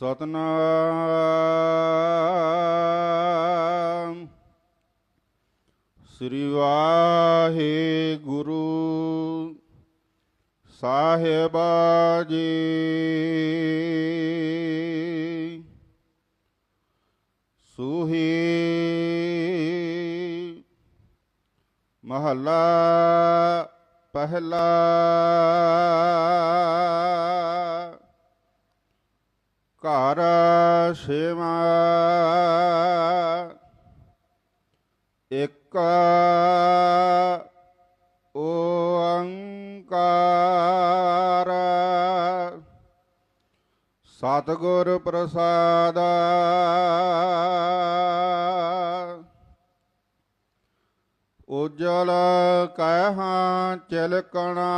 ਸਤਨਾਮ। ਸ੍ਰੀ ਵਾਹਿਗੁਰੂ ਸਾਹਿਬਾ ਜੀ। ਸੁਹੀ ਮਹੱਲਾ ਪਹਿਲਾ। ਘਰ ਛੇਵਾ ਇੱਕ ਓੰਕਾਰ। ਸਤਿਗੁਰ ਪ੍ਰਸਾਦ। ਉਜਲ ਕਹਿਹਾਂ ਚਿਲਕਣਾ।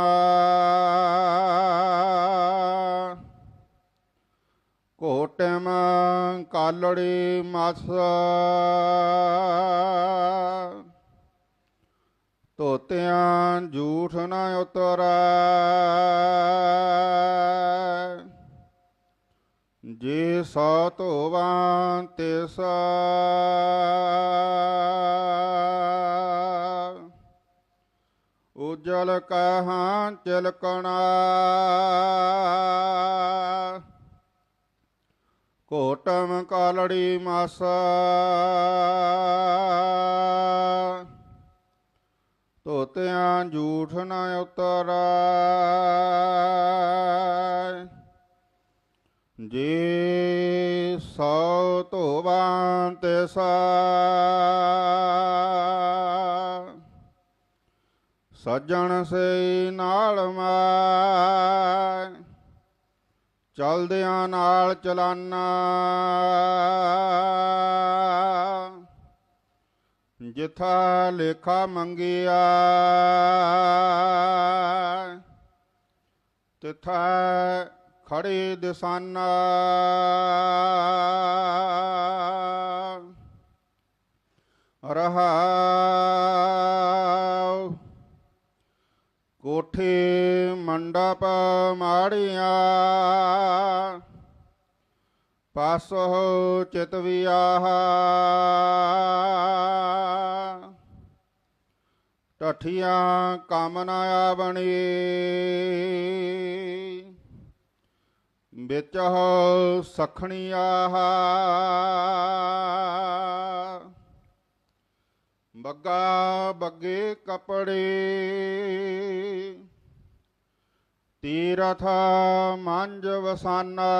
ਕਾਲੜੀ ਮਸ। ਤੋਤਿਆਂ ਝੂਠ ਨ ਉਤਰੈ। ਜੇ ਸੋ ਧੋਵਾਂ ਤਿਸ ਉਜਲ ਕਹਾਂ ਚਿਲਕਣਾ ਕੋਟਮ ਕਾਲੜੀ ਮਸ। ਤੋਤਿਆਂ ਝੂਠ ਨ ਉਤਰੈ। ਜੇ ਸੋ ਧੋਵਾਂ ਤਿਸ ਸੱਜਣ ਸੇ ਨਾਲ ਮੈਂ ਚਲਦਿਆਂ ਨਾਲ ਚਲਾਨਾ। ਜਿਥਾ ਲੇਖਾ ਮੰਗਿਆ ਤਿਥਾ ਖੜੇ ਦਿਸਾਨਾ। ਰਹਾ ਕੋਠੇ ਮੰਡਪ ਮਾੜੀਆਂ, ਪਾਸੋ ਚਿਤ ਵਿਆਹ। ਟਠੀਆਂ ਕੰਮ ਨਾ ਆਵਣੀ, ਵਿੱਚ ਹੋ ਸਖਣੀ ਆਹ। ਬੱਗਾ ਬੱਗੇ ਕਪੜੇ ਤੀਰਥ ਮੰਜ ਵਸਾਨਾ।